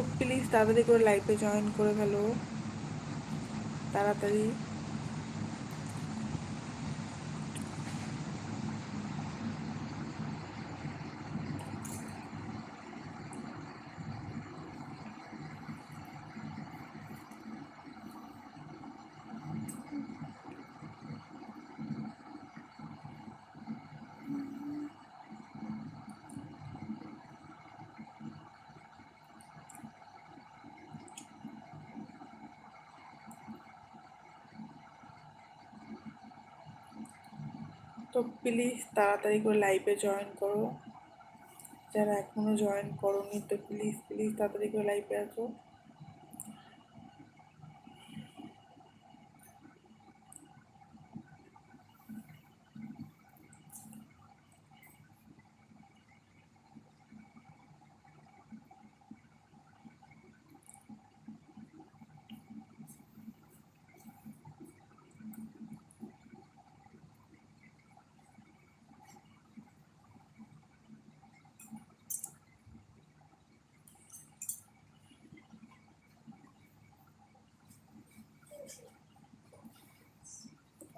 Please তাড়াতাড়ি করে লাইভে জয়েন করে ফেলো। তাড়াতাড়ি। তো প্লিজ তাড়াতাড়ি করে লাইভে জয়েন করো। যারা এখনও জয়েন করোনি তো প্লিজ প্লিজ তাড়াতাড়ি করে লাইভে আসো।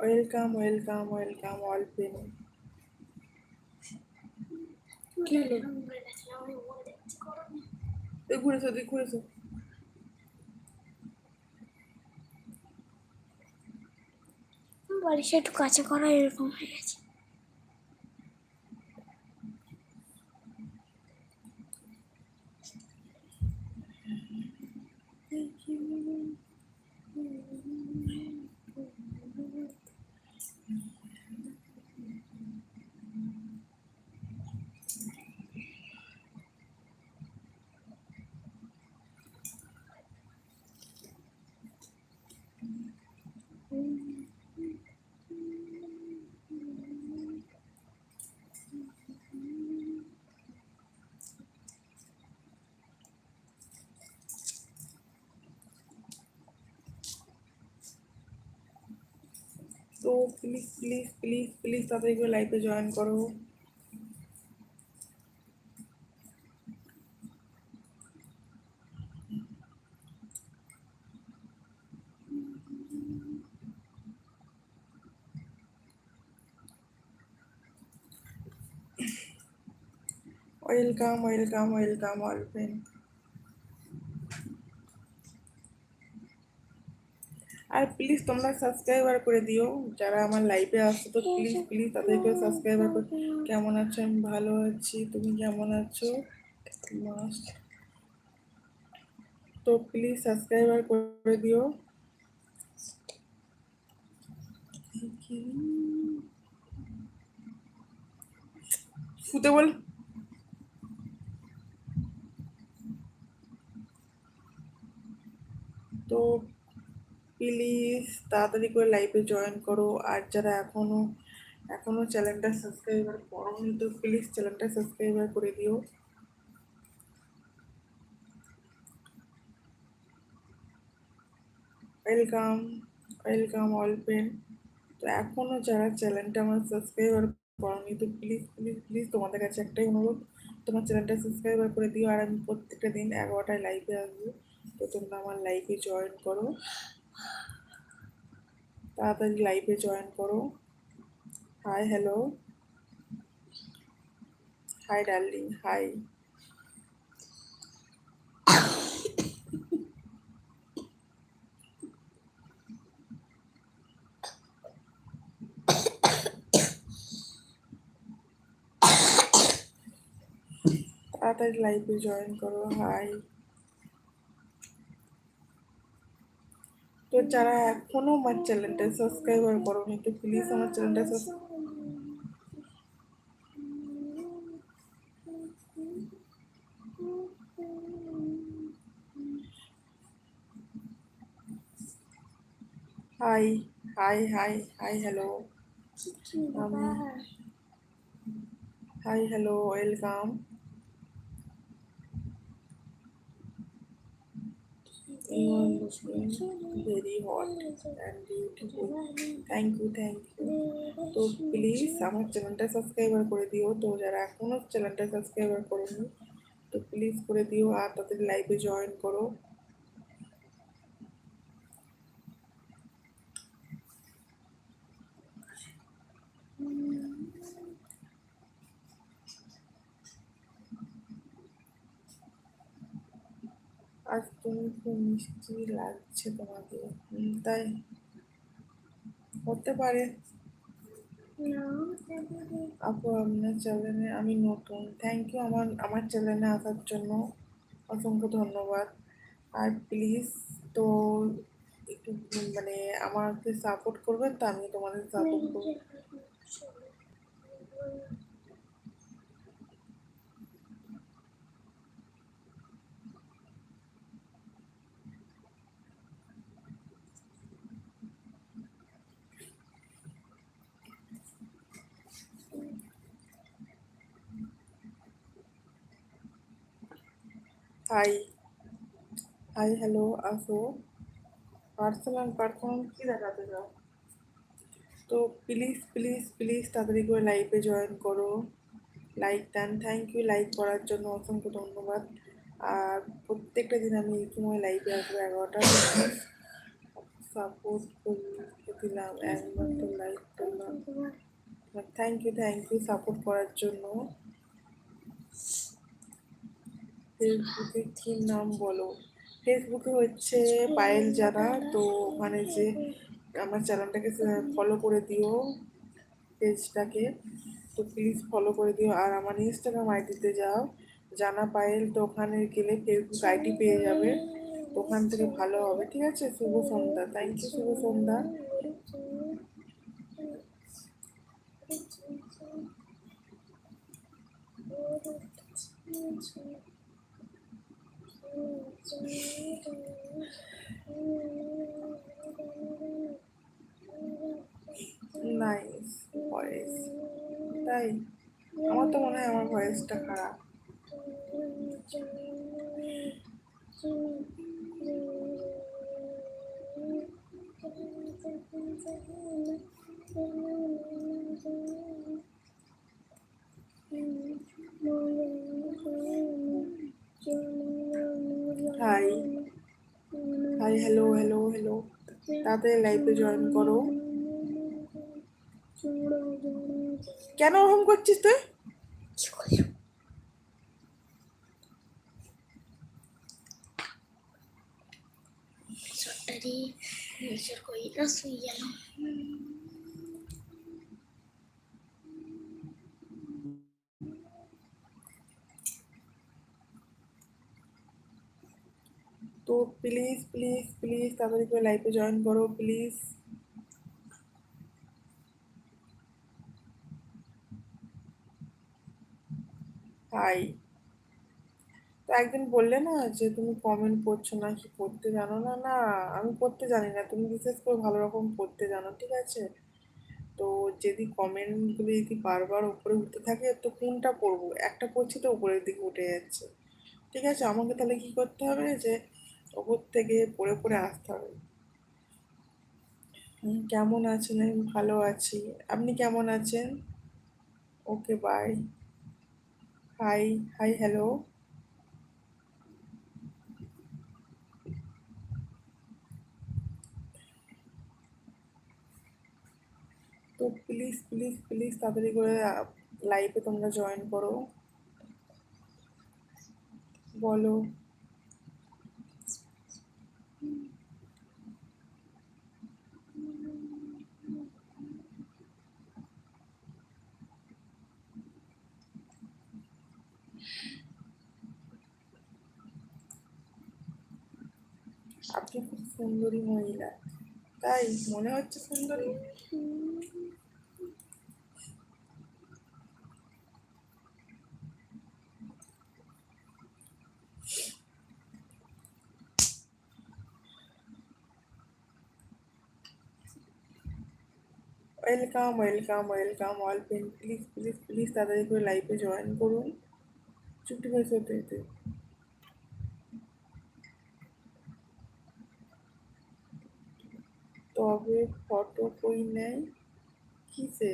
Welcome welcome welcome all fan. কি হলো? তুই ঘুরেছো তুই ঘুরেছো বালিশে একটু কাঁচা করা এরকম হয়ে গেছে। প্লিজ প্লিজ প্লিজ প্লিজ তাড়াতাড়ি করে লাইভে জয়েন করো। Welcome welcome welcome all friend R please তোমরা সাবস্ক্রাইবার করে দিও। যারা আমার লাইভে আসছো, তো প্লিজ প্লিজ তাদেরকে সাবস্ক্রাইবার করে। কেমন আছো? আমি ভালো আছি। তুমি কেমন আছো? তো প্লিজ সাবস্ক্রাইবার করে দিও। শুতে বল। তো প্লিজ তাড়াতাড়ি করে লাইভে জয়েন করো। আর যারা এখনও এখনও চ্যানেলটা সাবস্ক্রাইবার করোনি, তো প্লিজ চ্যানেলটা সাবস্ক্রাইবার করে দিও। ওয়েলকাম ওয়েলকাম অল ফ্রেন্ড তো এখনও যারা চ্যানেলটা আমার সাবস্ক্রাইবার করনি, তো প্লিজ প্লিজ প্লিজ তোমাদের কাছে একটাই অনুরোধ, তোমার চ্যানেলটা সাবস্ক্রাইবার করে দিও। আর আমি প্রত্যেকটা দিন এগারোটায় লাইভে আসব। তো তোমরা আমার লাইভে জয়েন করো। তাড়াতাড়ি লাইভে জয়েন করো। Hi hello hi darling hi তাড়াতাড়ি লাইভে জয়েন করো। হাই যারা এখনও আমার চ্যানেলটা সাবস্ক্রাইবার করোনি তো প্লিজ আমার চ্যানেলটা hi hi hi hi hello hi hello welcome You was very hot and beautiful. Thank you thank you তো প্লিজ আমার চ্যানেলটা সাবস্ক্রাইবার করে দিও। তো, যারা এখনও চ্যানেলটা সাবস্ক্রাইবার করেনি, তো প্লিজ করে দিও আর তাদের লাইভে জয়েন করো। আজ তুমি খুব মিষ্টি লাগছে তোমাকে তাই হতে পারে। আপু, আপনার চ্যানেলে আমি নতুন। থ্যাংক ইউ আমার আমার চ্যানেলে আসার জন্য অসংখ্য ধন্যবাদ। আর প্লিজ তো একটু মানে আমাকে সাপোর্ট করবেন তো আমি তোমাদের সাপোর্ট করব। হাই হাই হ্যালো আসো। পার্সোনাল পারফর্ম কি দেখাতে চাও? তো প্লিজ প্লিজ প্লিজ তাড়াতাড়ি করে লাইভে জয়েন করো। লাইক দেন থ্যাংক ইউ লাইক করার জন্য অসংখ্য ধন্যবাদ। আর প্রত্যেকটা দিন আমি এই সময় লাইভে আসব এগারোটা। সাপোর্ট করে দিলাম, একমাত্র লাইক করলাম। Thank you thank you support করার জন্য। ফেসবুকে কি নাম বলো? ফেসবুকে হচ্ছে পায়েল জানা তো ওখানে যে আমার চ্যানেলটাকে ফলো করে দিও পেজটাকে। তো প্লিজ ফলো করে দিও। আর আমার ইনস্টাগ্রাম আইডিতে যাও। জানা পায়েল, তো ওখানে গেলে ফেসবুক আইডি পেয়ে যাবে। ওখান থেকে ভালো হবে। ঠিক আছে? শুভ সন্ধ্যা। থ্যাংক ইউ শুভ সন্ধ্যা। নাইস ভয়েস তাই? আমার তো মনে হয় আমার ভয়েসটা খারাপ। Hi hi hello hello hello তাড়াতাড়ি লাইভে জয়েন করো কেন ওরকম করছিস তুই কইরা তো প্লিজ প্লিজ প্লিজ তাড়াতাড়ি করে লাইভে জয়েন করো প্লিজ হাই তো একদিন বললে না যে তুমি কমেন্ট পড়ছো না, কি পড়তে জানো না? না, আমি পড়তে জানি না। তুমি বিশেষ করে ভালো রকম পড়তে জানো, ঠিক আছে? তো যদি কমেন্টগুলো যদি বারবার উপরে উঠতে থাকে, তো কোনটা পড়ব একটা পড়ছি তো উপরের দিকে উঠে যাচ্ছে। ঠিক আছে? আমাকে তাহলে কি করতে হবে যে ওপর থেকে পড়ে পড়ে আসতে হবে। কেমন আছেন? আমি ভালো আছি। আপনি কেমন আছেন? Okay bye hi hi hello তো প্লিজ প্লিজ প্লিজ তাড়াতাড়ি করে লাইভে তোমরা জয়েন করো। বলো। আপনি খুব সুন্দরী মহিলা। তাই মনে হচ্ছে সুন্দরী? Welcome welcome welcome all fan please please please তাড়াতাড়ি করে লাইভে জয়েন করুন। ভাই হতে হতে তবে ফটো কই নেয়? কিসে